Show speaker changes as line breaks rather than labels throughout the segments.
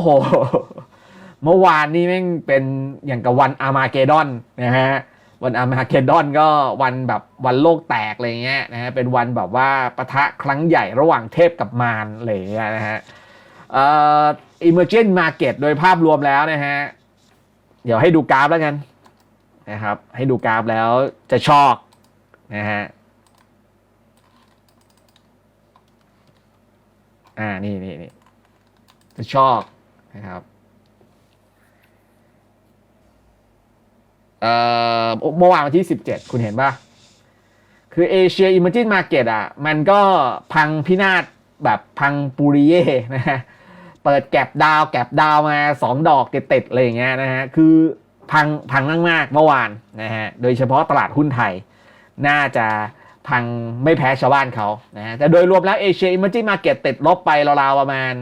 โห เมื่อวานนี้แม่งเป็นอย่างกับวันอามาเกดอนนะฮะวันอามาเกดอนก็วันแบบวันโลกแตกอะไรเงี้ยนะฮะเป็นวันแบบว่าปะทะครั้งใหญ่ระหว่างเทพกับมารอะไรเงี้ยนะฮะเอ่อ emerging market โดยภาพรวมแล้วนะฮะเดี๋ยวให้ดูกราฟแล้วกันนะครับให้ดูกราฟแล้วจะชอกนะฮะอ่านี่นี่นี่จะชอก นะครับเอ่อเมื่อวานวันที่ 17 คุณเห็นป่ะคือเอเชียอิมเมจินมาเก็ตอะ มันก็พังพินาศแบบพังปูริเย่นะฮะ เปิดแก็บดาว แก็บดาวมาสองดอกติดๆอะไรอย่างเงี้ยนะฮะ คือพังพังมากๆเมื่อวานนะฮะ โดยเฉพาะตลาดหุ้นไทย น่าจะพังไม่แพ้ชาวบ้านเขานะฮะ แต่โดยรวมแล้วเอเชียอิมเมจินมาเก็ตติดลบไปราวๆประมาณ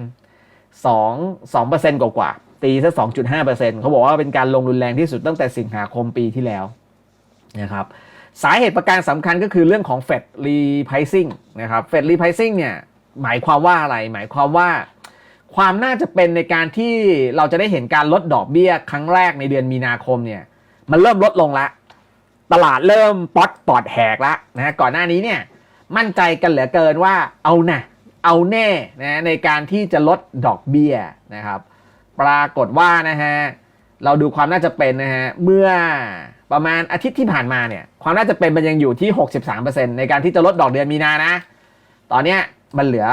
2 2เปอร์เซ็นต์กว่าๆตีซะ2.5เปอร์เซ็นต์เขาบอกว่าเป็นการลงรุนแรงที่สุดตั้งแต่สิงหาคมปีที่แล้วนะครับสาเหตุประการสำคัญก็คือเรื่องของ Fed repricing นะครับ Fed repricing เนี่ยหมายความว่าอะไร หมายความว่าความน่าจะเป็นในการที่เราจะได้เห็นการลดดอกเบี้ยครั้งแรกในเดือนมีนาคมเนี่ยมันเริ่มลดลงละตลาดเริ่มป๊อตปอดแหกละนะฮะก่อนหน้านี้เนี่ยมั่นใจกันเหลือเกินว่าเอานะ เอาแน่นะในการที่จะลดดอกเบี้ยนะครับ ปรากฏว่านะฮะเราดูความน่าจะเป็นนะฮะเมื่อประมาณอาทิตย์ที่ผ่านมาเนี่ยความน่าจะเป็นมันยังอยู่ที่ 63%ในการที่จะลดดอกเดือนมีนานะ ตอนเนี้ยมันเหลือ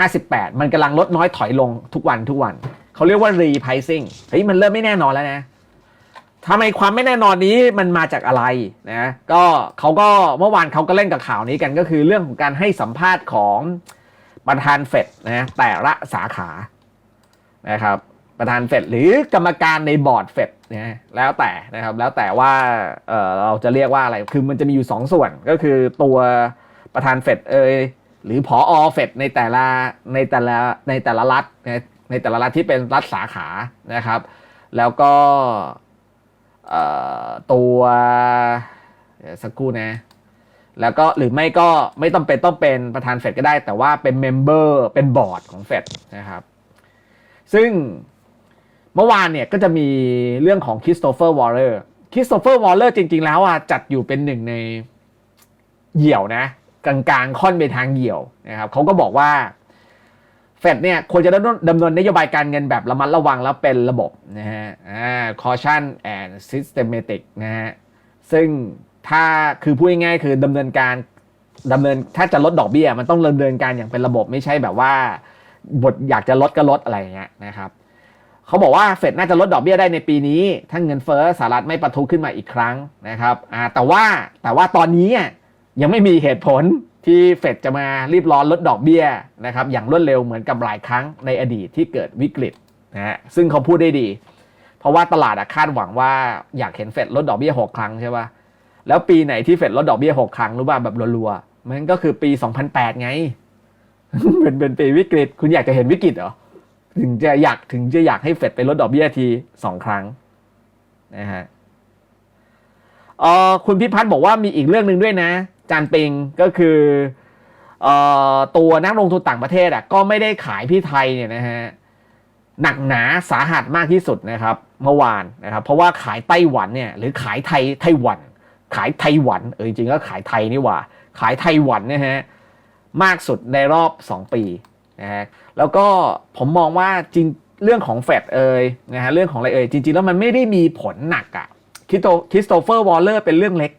58 มันกำลังลดน้อยถอยลงทุกวันทุกวัน เขาเรียกว่า repricing เฮ้ยมันเริ่มไม่แน่นอนแล้วนะทำไมความไม่แน่นอนนี้มันมาจากอะไรนะก็เขาก็เมื่อวานเขาก็เล่นกับข่าวนี้กันก็คือเรื่องของการให้สัมภาษณ์ของ ประธานเฟดนะแต่ละสาขานะครับประธานเฟดหรือกรรมการในบอร์ดเฟดนะแล้วแต่นะครับแล้วแต่ว่าเออเราจะเรียกว่าอะไรคือมันจะมีอยู่สองส่วนก็คือตัวประธานเฟดเอยหรือผออเฟดในแต่ละในแต่ละในแต่ละรัฐนในแต่ละรัฐที่เป็นรัฐสาขานะครับ แล้วก็เอ่อตัวเดี๋ยวสักครู่นะ แล้วก็หรือไม่ก็ไม่ต้องเป็นต้องเป็นประธานเฟดก็ได้ แต่ว่าเป็นเมมเบอร์เป็นบอร์ดของเฟดนะครับ ซึ่งเมื่อวานเนี่ยก็จะมีเรื่องของคริสโตเฟอร์วอลเลอร์คริสโตเฟอร์วอลเลอร์จริง ๆ แล้วอะจัดอยู่เป็นหนึ่งในเหี่ยวนะ กลางๆ ค่อนไปทางเหี่ยวนะครับเขาก็บอกว่าเฟดเนี่ยควรจะดำเนินนโยบายการเงินแบบระมัดระวังแล้วเป็นระบบนะฮะอ่า caution and systematic นะฮะซึ่ง ถ้าคือพูดง่ายๆคือดำเนินการดำเนินถ้าจะลดดอกเบี้ย มันต้องดำเนินการอย่างเป็นระบบไม่ใช่แบบว่า บทอยากจะลดก็ลดอะไรอย่างเงี้ยนะครับเขาบอกว่าเฟดน่าจะลดดอกเบี้ยได้ในปีนี้ ถ้าเงินเฟ้อสหรัฐไม่ประทุขึ้นมาอีกครั้งนะครับแต่ว่าแต่ว่าตอนนี้ยังไม่มีเหตุผลที่เฟดจะมารีบร้อนลดดอกเบี้ยนะครับอย่างรวดเร็วเหมือนกับหลายครั้งในอดีตที่เกิดวิกฤตนะฮะซึ่งเขาพูดได้ดี เพราะว่าตลาดคาดหวังว่าอยากเห็นเฟดลดดอกเบี้ยหกครั้งใช่ป่ะ แล้วปีไหนที่เฟดลดดอกเบี้ยหกครั้งรู้ป่ะแบบรัวๆมันก็คือปี 2008 ไง เป็นเป็นปีวิกฤต คุณอยากจะเห็นวิกฤตเหรอ ถึงจะอยากถึงจะอยากให้เฟดไปลดดอกเบี้ยทีสองครั้งนะฮะเออคุณพิพัฒน์บอกว่ามีอีกเรื่องหนึ่งด้วยนะ จานปิงก็คือเอ่อตัวนักลงทุนต่างประเทศอะก็ไม่ได้ขายพี่ไทยเนี่ยนะฮะหนักหนาสาหัสมากที่สุดนะครับ เมื่อวานนะครับ เพราะว่าขายไต้หวันเนี่ยหรือขายไทยไต้หวัน ขายไต้หวันเออจริงๆก็ขายไทยนี่หว่า ขายไต้หวันนะฮะมากสุดในรอบ 2 ปีนะฮะแล้วก็ผมมองว่าจริงเรื่องของเฟดเอยนะฮะเรื่องของอะไรเอยจริง ๆ แล้วมันไม่ได้มีผลหนักอะคริสโตคริสโตเฟอร์วอลเลอร์เป็นเรื่องเล็ก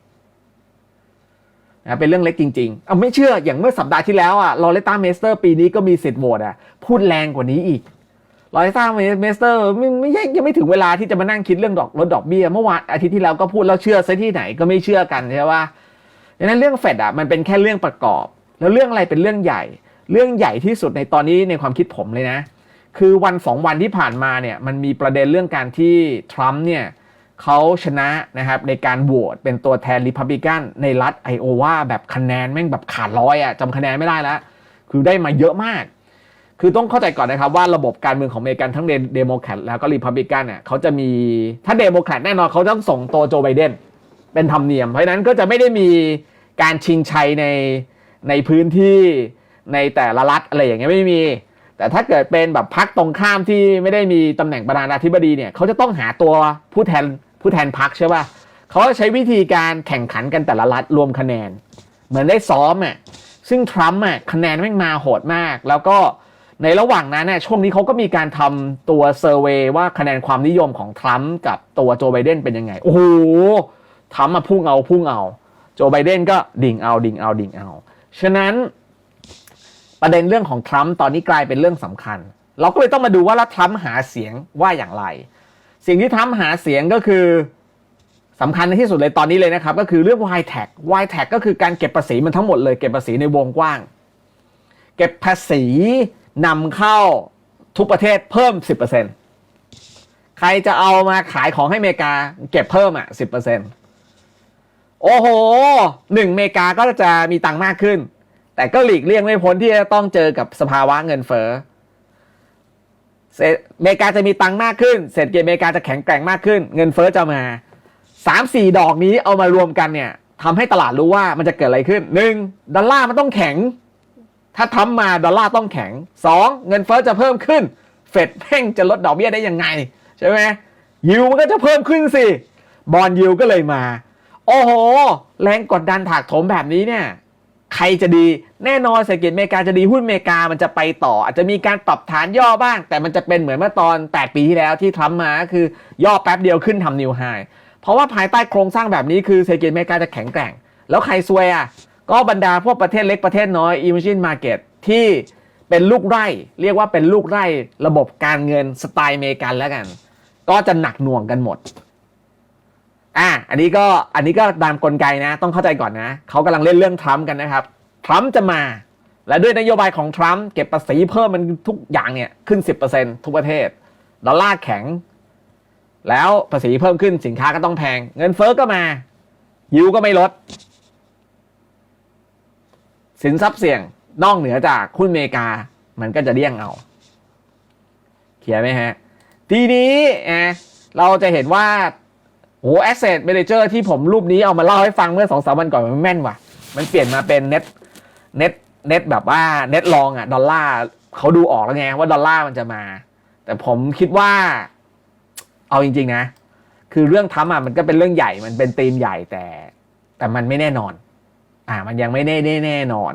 นะเป็นเรื่องเล็กจริงๆเอาไม่เชื่ออย่างเมื่อสัปดาห์ที่แล้วอะลอเรต้าเมสเตอร์ปีนี้ก็มีสิทธิ์โหวตอะพูดแรงกว่านี้อีก ลอเรต้าเมสเตอร์ไม่ไม่ยังไม่ถึงเวลาที่จะมานั่งคิดเรื่องดอกลดดอกเบี้ยเมื่อวานอาทิตย์ที่แล้วก็พูดแล้วเชื่อซะที่ไหนก็ไม่เชื่อกันใช่ปะดังนั้นเรื่องเฟดอะมันเป็นแค่เรื่องประกอบ แล้วเรื่องอะไรเป็นเรื่องใหญ่ เรื่องใหญ่ที่สุดในตอนนี้ในความคิดผมเลยนะ คือวันสองวันที่ผ่านมาเนี่ยมันมีประเด็นเรื่องการที่ทรัมป์เนี่ยเขาชนะนะครับในการโหวตเป็นตัวแทนริพับลิกันในรัฐไอโอวาแบบคะแนนแม่งแบบขาดร้อยอะจำคะแนนไม่ได้แล้วคือได้มาเยอะมาก คือต้องเข้าใจก่อนนะครับว่าระบบการเมืองของอเมริกันทั้งเดโมแครตแล้วก็ริพับลิกันเนี่ยเขาจะมีถ้าเดโมแครตแน่นอนเขาต้องส่งตัวโจไบเดนเป็นธรรมเนียม เพราะฉะนั้นก็จะไม่ได้มีการชิงชัยในในพื้นที่ในแต่ละรัฐอะไรอย่างเงี้ยไม่มี แต่ถ้าเกิดเป็นแบบพักตรงข้ามที่ไม่ได้มีตำแหน่งประธานาธิบดีเนี่ยเขาจะต้องหาตัวผู้แทนผู้แทนพักใช่ป่ะเขาจะใช้วิธีการแข่งขันกันแต่ละรัฐรวมคะแนน เหมือนได้ซ้อมอะซึ่งทรัมป์อะคะแนนแม่งมาโหดมาก แล้วก็ ในระหว่างนั้นเนี่ยช่วงนี้เขาก็มีการทำตัวเซอร์เวยว่าคะแนนความนิยมของทรัมป์กับตัวโจไบเดนเป็นยังไง โอ้โหทรัมป์มาพุ่งเอาพุ่งเอา โจไบเดนก็ดิ่งเอาดิ่งเอาดิ่งเอา ฉะนั้น ประเด็นเรื่องของทรัมป์ตอนนี้กลายเป็นเรื่องสำคัญ เราก็เลยต้องมาดูว่าแล้วทรัมป์หาเสียงว่าอย่างไร สิ่งที่ทรัมป์หาเสียงก็คือสำคัญที่สุดเลยตอนนี้เลยนะครับ ก็คือเรื่อง y t a g y t a g ก็คือการเก็บภาษีมันทั้งหมดเลยเก็บภาษีในวงกว้าง เก็บภาษี นำเข้าทุกประเทศเพิ่ม 10%ใครจะเอามาขายของให้อเมริกาเก็บเพิ่มอะ 10%โอ้โหหนึ่งอเมริกาก็จะมีตังค์มากขึ้น แต่ก็หลีกเลี่ยงไม่พ้นที่จะต้องเจอกับสภาวะเงินเฟ้อเศรษอเมริกาจะมีตังค์มากขึ้น เศรษฐกิจอเมริกาจะแข็งแกร่งมากขึ้น เงินเฟ้อจะมาสามสี่ดอกนี้เอามารวมกันเนี่ยทำให้ตลาดรู้ว่ามันจะเกิดอะไรขึ้นหนึ่งดอลลาร์มันต้องแข็ง ถ้าทำมาดอลลาร์ต้องแข็งสองเงินเฟ้อจะเพิ่มขึ้น เฟดเพ่งจะลดดอกเบี้ยได้ยังไง ใช่ไหมยิวมันก็จะเพิ่มขึ้นสิบอลยิวก็เลยมา โอ้โห แรงกดดันถากโถมแบบนี้เนี่ยใครจะดีแน่นอนเศรษฐกิจอเมริกาจะดีหุ้นอเมริกามันจะไปต่อ อาจจะมีการปรับฐานย่อบ้าง แต่มันจะเป็นเหมือนเมื่อตอน 8 ปีที่แล้วที่ทรัมป์มาก็คือย่อแป๊บเดียวขึ้นทำนิวไฮเพราะว่าภายใต้โครงสร้างแบบนี้คือเศรษฐกิจอเมริกาจะแข็งแกร่ง แล้วใครซวยอะ ก็บรรดาพวกประเทศเล็กประเทศน้อย emerging market ที่เป็นลูกไร่ เรียกว่าเป็นลูกไร่ระบบการเงินสไตล์อเมริกันแล้วกัน ก็จะหนักหน่วงกันหมดอะอันนี้ก็อันนี้ก็ตามกลไกนะ ต้องเข้าใจก่อนนะเขากำลังเล่นเรื่องทรัมป์กันนะครับทรัมป์จะมา และด้วยนโยบายของทรัมป์เก็บภาษีเพิ่มมันทุกอย่างเนี่ยขึ้น 10%ทุกประเทศดอลลาร์แข็ง แล้วภาษีเพิ่มขึ้นสินค้าก็ต้องแพง เงินเฟ้อก็มา ยิวก็ไม่ลด สินทรัพย์เสี่ยงนอกเหนือจากหุ้นอเมริกา มันก็จะเลี่ยงเอาเขียนไหมฮะ ทีนี้อะเราจะเห็นว่าโอ้ asset manager ที่ผมรูปนี้เอามาเล่าให้ฟังเมื่อสองสามวันก่อนมันแม่นว่ะ มันเปลี่ยนมาเป็น net net net แบบว่า net long อะดอลลาร์เขาดูออกแล้วไงว่าดอลลาร์มันจะมา แต่ผมคิดว่า เอาจริง ๆ นะ คือเรื่องทำอะมันก็เป็นเรื่องใหญ่มันเป็นธีมใหญ่แต่ แต่มันไม่แน่นอน อ่ามันยังไม่แน่แน่แน่นอน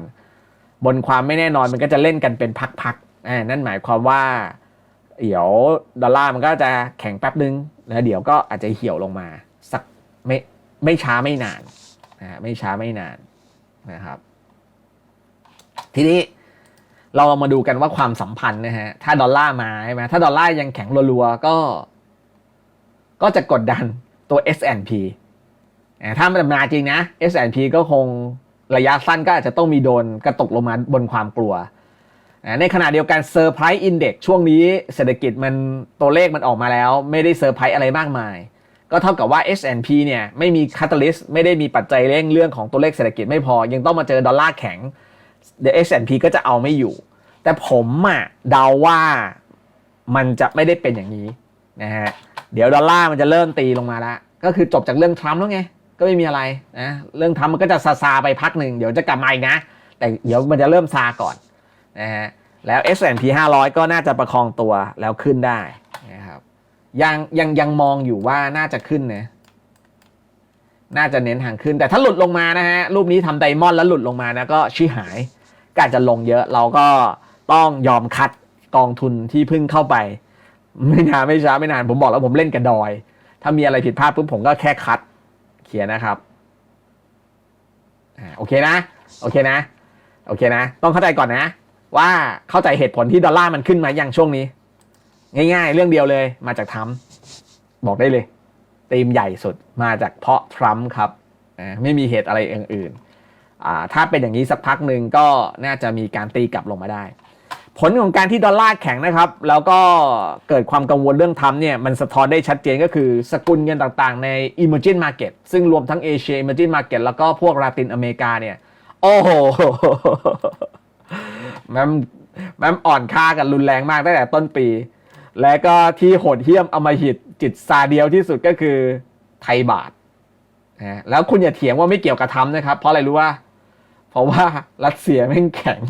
บนความไม่แน่นอนมันก็จะเล่นกันเป็นพักๆอ่านั่นหมายความว่าเดี๋ยวดอลลาร์มันก็จะแข็งแป๊บนึงแล้วเดี๋ยวก็อาจจะเหี่ยวลงมาสักไม่ไม่ช้าไม่นานนะไม่ช้าไม่นานนะครับ ทีนี้เรามาดูกันว่าความสัมพันธ์นะฮะถ้าดอลลาร์มาใช่ไหมถ้าดอลลาร์ยังแข็งรัวๆก็ ก็จะกดดันตัว S&P อ่าถ้ามันมาจริงนะ S&P ก็คง ระยะสั้นก็อาจจะต้องมีโดนกระตกลงมาบนความกลัว ในขณะเดียวกันเซอร์ไพรส์อินเด็กช่วงนี้เศรษฐกิจมันตัวเลขมันออกมาแล้ว ไม่ได้เซอร์ไพรส์อะไรมากมาย ก็เท่ากับว่า S&P เนี่ยไม่มีคาตาลิสต์ไม่ได้มีปัจจัยเร่งเรื่องของตัวเลขเศรษฐกิจไม่พอ ยังต้องมาเจอดอลลาร์แข็งเดี๋ยว S&P ก็จะเอาไม่อยู่ แต่ผมอะเดาว่ามันจะไม่ได้เป็นอย่างนี้นะฮะเดี๋ยวดอลลาร์มันจะเริ่มตีลงมาแล้วก็คือจบจากเรื่องทรัมป์แล้วไง ก็ไม่มีอะไรนะเรื่องทรัมป์มันก็จะซาซาไปพักหนึ่งเดี๋ยวจะกลับมาอีกนะ แต่เดี๋ยวมันจะเริ่มซาก่อนนะฮะแล้ว S&P 500 ก็น่าจะประคองตัวแล้วขึ้นได้นะครับยังยังยังมองอยู่ว่าน่าจะขึ้นนะน่าจะเน้นทางขึ้น แต่ถ้าหลุดลงมานะฮะรูปนี้ทำไดมอนด์แล้วหลุดลงมานะก็ชี้หายก็อาจจะลงเยอะเราก็ต้องยอมคัดกองทุนที่เพิ่งเข้าไป ไม่นานไม่ช้าไม่นานผมบอกแล้วผมเล่นกระดอย ถ้ามีอะไรผิดพลาดปุ๊บผมก็แค่คัด เขียนนะครับอ่าโอเคนะ โอเคนะ โอเคนะ ต้องเข้าใจก่อนนะ ว่าเข้าใจเหตุผลที่ดอลลาร์มันขึ้นมาอย่างช่วงนี้ ง่าย ๆ เรื่องเดียวเลยมาจากทรัมป์บอกได้เลยธีมใหญ่สุดมาจากเพราะทรัมป์ครับไม่มีเหตุอะไรอื่นๆอ่าถ้าเป็นอย่างนี้สักพักหนึ่งก็น่าจะมีการตีกลับลงมาได้ ผลของการที่ดอลลาร์แข็งนะครับ แล้วก็เกิดความกังวลเรื่องทรัมป์เนี่ยมันสะท้อนได้ชัดเจนก็คือสกุลเงินต่างๆใน emerging market ซึ่งรวมทั้งเอเชีย emerging market แล้วก็พวกลาตินอเมริกาเนี่ย โอ้โหแม่มแม่มอ่อนค่ากันรุนแรงมากตั้งแต่ต้นปี และก็ที่โหดเหี้ยมอมหิตจิตซาเดียวที่สุดก็คือไทยบาทนะแล้วคุณอย่าเถียงว่าไม่เกี่ยวกับทำนะครับ เพราะอะไรรู้ว่า เพราะว่ารัสเซียแม่งแข็ง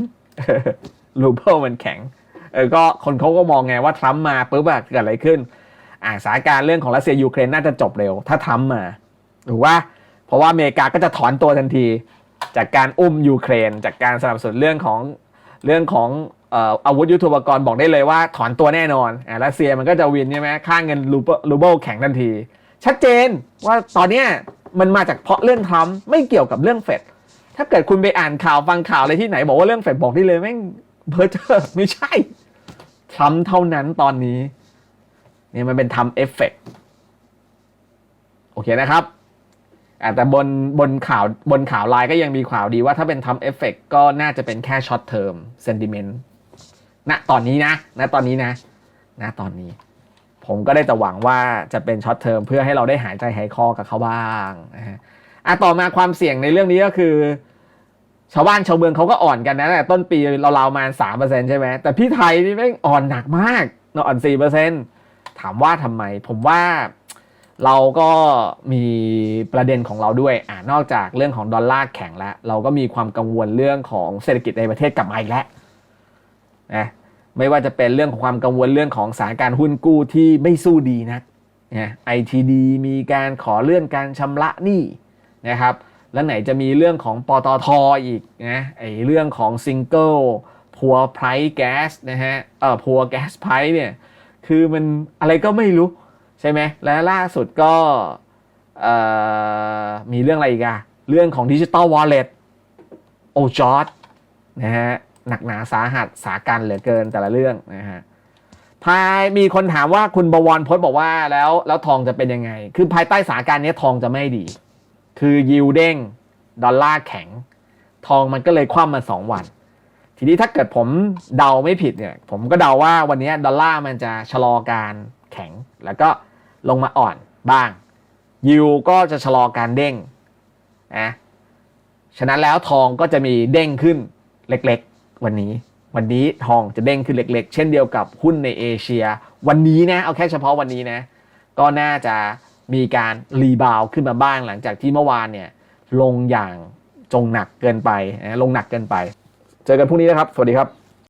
รูเบิลมันแข็งเออก็คนเขาก็มองไงว่าทรัมป์มาปุ๊บอะเกิดอะไรขึ้น อ่าสถานการณ์เรื่องของรัสเซียยูเครนน่าจะจบเร็ว ถ้าทรัมป์มาหรือว่า เพราะว่าอเมริกาก็จะถอนตัวทันที จากการอุ้มยูเครน จากการสนับสนุนเรื่องของเรื่องของอาวุธยุทโธปกรณ์บอกได้เลยว่าถอนตัวแน่นอนอ่ารัสเซียมันก็จะวินใช่ไหมค่าเงินรูเบิลรูเบิลแข็งทันที ชัดเจนว่าตอนเนี้ยมันมาจากเพราะเรื่องทรัมป์ไม่เกี่ยวกับเรื่องเฟดถ้าเกิดคุณไปอ่านข่าวฟังข่าวอะไรที่ไหนบอกว่าเรื่องเฟดบอกได้เลยแม่ง เพ้อเจ้อไม่ใช่ทรัมเท่านั้นตอนนี้นี่มันเป็นทำเอฟเฟกต์โอเคนะครับแต่บนบนข่าวบนข่าวไลน์ก็ยังมีข่าวดีว่าถ้าเป็นทำเอฟเฟกต์ก็น่าจะเป็นแค่ช็อตเทอมเซนติเมนต์ณตอนนี้นะณตอนนี้นะณตอนนี้ ผมก็ได้แต่หวังว่าจะเป็นช็อตเทอมเพื่อให้เราได้หายใจหายคอกับเขาบ้างนะฮะอะต่อมาความเสี่ยงในเรื่องนี้ก็คือ ชาวบ้านชาวเมืองเขาก็อ่อนกันนะแต่ต้นปีเราเราวๆมาสามเปอร์เซ็นใช่ไหมแต่พี่ไทยนี่แม่งอ่อนหนักมากเนอะอ่อนสี่เปอร์เซ็นถามว่าทำไม ผมว่าเราก็มีประเด็นของเราด้วยอ่านอกจากเรื่องของดอลลาร์แข็งแล้ว เราก็มีความกังวลเรื่องของเศรษฐกิจในประเทศกลับมาอีกแล้วนะไม่ว่าจะเป็นเรื่องของความกังวลเรื่องของสถานการณ์หุ้นกู้ที่ไม่สู้ดีนะนะ ITD มีการขอเลื่อนการชำระหนี้นะครับ แล้วไหนจะมีเรื่องของปตทอีกนะไอเรื่องของซิงเกิลพัวไพรแก๊สนะฮะเออพัวแก๊สไพรเนี่ยคือมันอะไรก็ไม่รู้ใช่ไหมและล่าสุดก็เอ่อมีเรื่องอะไรอีกอะเรื่องของดิจิตอลวอลเล็ตโอจอร์ดนะฮะหนักหนาสาหัสสาการเหลือเกินแต่ละเรื่องนะฮะภายมีคนถามว่าคุณบวรพจน์บอกว่าแล้วแล้วทองจะเป็นยังไง คือภายใต้สาการนี้ทองจะไม่ดี คือยิวเด้ง ดอลลาร์แข็ง ทองมันก็เลยคว่ำมาสองวัน ทีนี้ถ้าเกิดผมเดาไม่ผิดเนี่ย ผมก็เดาว่าวันนี้ดอลลาร์มันจะชะลอการแข็ง แล้วก็ลงมาอ่อนบ้าง ยิวก็จะชะลอการเด้งนะฉะนั้นแล้วทองก็จะมีเด้งขึ้นเล็กๆ วันนี้ วันนี้ทองจะเด้งขึ้นเล็ก ๆ เช่นเดียวกับหุ้นในเอเชีย วันนี้นะ เอาแค่เฉพาะวันนี้นะ ก็น่าจะ มีการรีบาวขึ้นมาบ้างหลังจากที่เมื่อวานเนี่ยลงอย่างจงหนักเกินไปนะลงหนักเกินไป เจอกันพรุ่งนี้นะครับ สวัสดีครับ